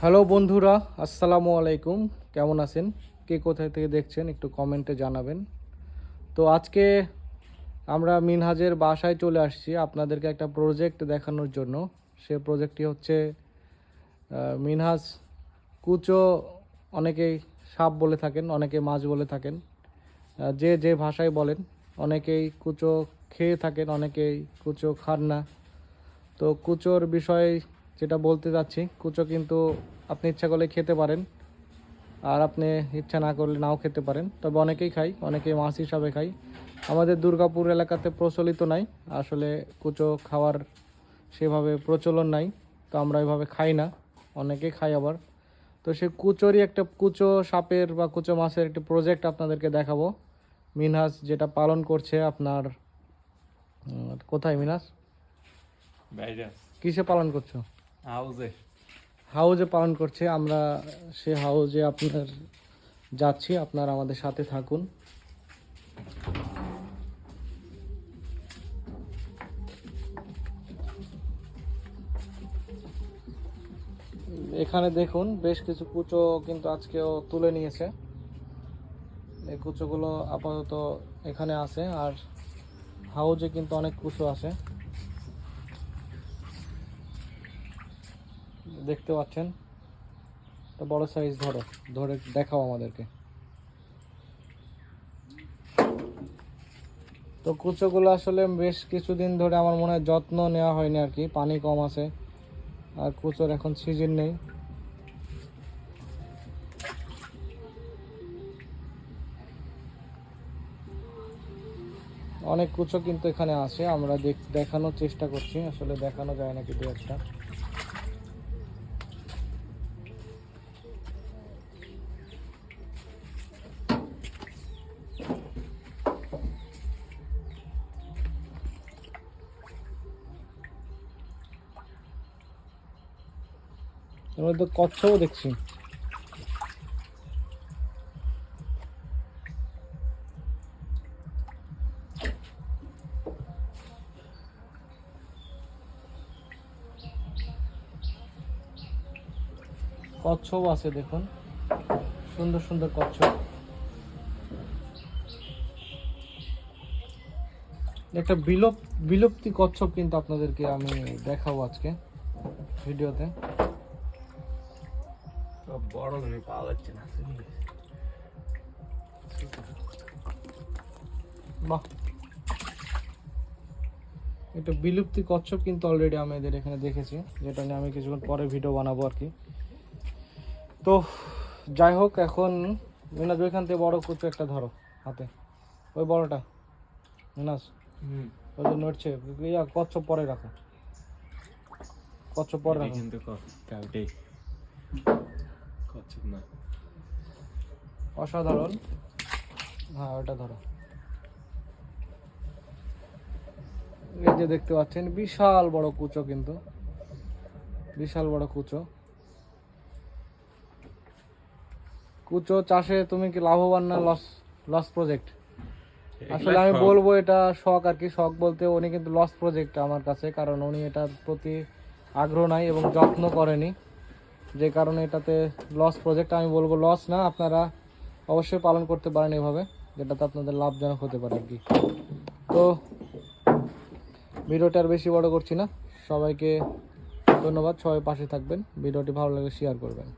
Hello বন্ধুরা, আসসালামু আলাইকুম। কেমন আছেন? কে কোথায় থেকে দেখছেন একটু কমেন্টে জানাবেন। তো আজকে আমরা মিনহাজের বাসায় চলে আসছি আপনাদেরকে একটা প্রজেক্ট দেখানোর জন্য। সে প্রজেক্টটি হচ্ছে মিনহাজ কুচো অনেকেই সাপ বলে থাকেন, অনেকে মাছ বলে থাকেন। যে যে ভাষায় বলেন, অনেকেই কুচো খেয়ে থাকেন, অনেকেই কুচো খান না। তো কুচোর বিষয়ে যেটা বলতে যাচ্ছি কুচো কিন্তু আপনি ইচ্ছা করলে খেতে পারেন আর আপনি ইচ্ছা না করলে নাও খেতে পারেন। তবে অনেকেই খাই অনেকেই মাছ হিসাবে খাই। আমাদের দুর্গাপুর এলাকাতে প্রচলিত নাই আসলে কুচো খাওয়ার সেভাবে প্রচলন নাই তো আমরা এভাবে খাই না অনেকেই খাই আবার। তো সে কুচোরই একটা কুচো সাপের বা কুচো মাছের একটি প্রজেক্ট আপনাদেরকে দেখাবো। মিনহাস যেটা পালন করছে আপনার কোথায় মিনহাস? কিসে পালন করছ? হাউজে। হাউজে পালন করছে। আমরা সে হাউজে আপনার যাচ্ছি। আপনার আমাদের সাথে থাকুন। এখানে দেখুন, বেশ কিছু কুচো কিন্তু আজকেও তুলে নিয়েছে। এই কুচোগুলো আপাতত এখানে আছে। আর হাউজে কিন্তু অনেক কুচো আছে। দেখতে পাচ্ছেন। তো বড় সাইজ ধরো। ধরে দেখাও আমাদেরকে। তো কুচোগুলো আসলে বেশ কিছুদিন ধরে আমার মনে হয় যত্ন নেওয়া হয়নি আর কি। পানি কম আছে। আর কুচোর এখন সিজন নেই। অনেক কুচো কিন্তু এখানে আছে। আমরা দেখ- দেখানোর চেষ্টা করছি। আসলে দেখানো যায় নাকি দু একটা। এর তো কচ্ছপও দেখছি। কচ্ছপ আছে, দেখুন। সুন্দর সুন্দর কচ্ছপ। একটা বিলুপ বিলুপ্তি কচ্ছপ কিন্তু আপনাদেরকে আমি দেখাবো আজকে ভিডিওতে। সব বড় ধরে পাওয়া যাচ্ছে না বাহ। এটা বিলুপ্তি কচ্ছপ কিন্তু অলরেডি আমাদের এখানে দেখেছি যেটা নিয়ে আমি কিছুক্ষণ পরে ভিডিও বানাবো আর কি। তো যাই হোক এখন মিনাজ ওইখান থেকে বড় কুচু একটা ধরো হাতে। ওই বড়টা মিনাজ। হুম। ওই যে নড়ছে ইয়া কচ্ছপ পরে রাখো। কচ্ছপ পরে রাখো। কিন্তু কচ্ছপ না। অসাধারণ। হ্যাঁ ওটা ধরো। এই যে দেখতে পাচ্ছেন বিশাল বড় কুচো কিন্তু। বিশাল বড় কুচো। কুচো চাষে তুমি কি লাভবান না লস লস প্রজেক্ট আসলে আমি বলব এটা শখ আর কি শখ বলতে উনি কিন্তু লস প্রজেক্ট আমার কাছে কারণ উনি এটার প্রতি আগ্রহ নাই এবং যত্ন করেনি। যে কারণে এটাতে লস প্রজেক্ট আমি বলব লস না, আপনারা অবশ্যই পালন করতে পারেন এভাবে, যেটাতে আপনাদের লাভজনক হতে পারে আর কি। তো ভিডিওটা আর বেশি বড় করছি না। সবাইকে ধন্যবাদ, সবাই পাশে থাকবেন। ভিডিওটি ভালো লাগলে শেয়ার করবেন।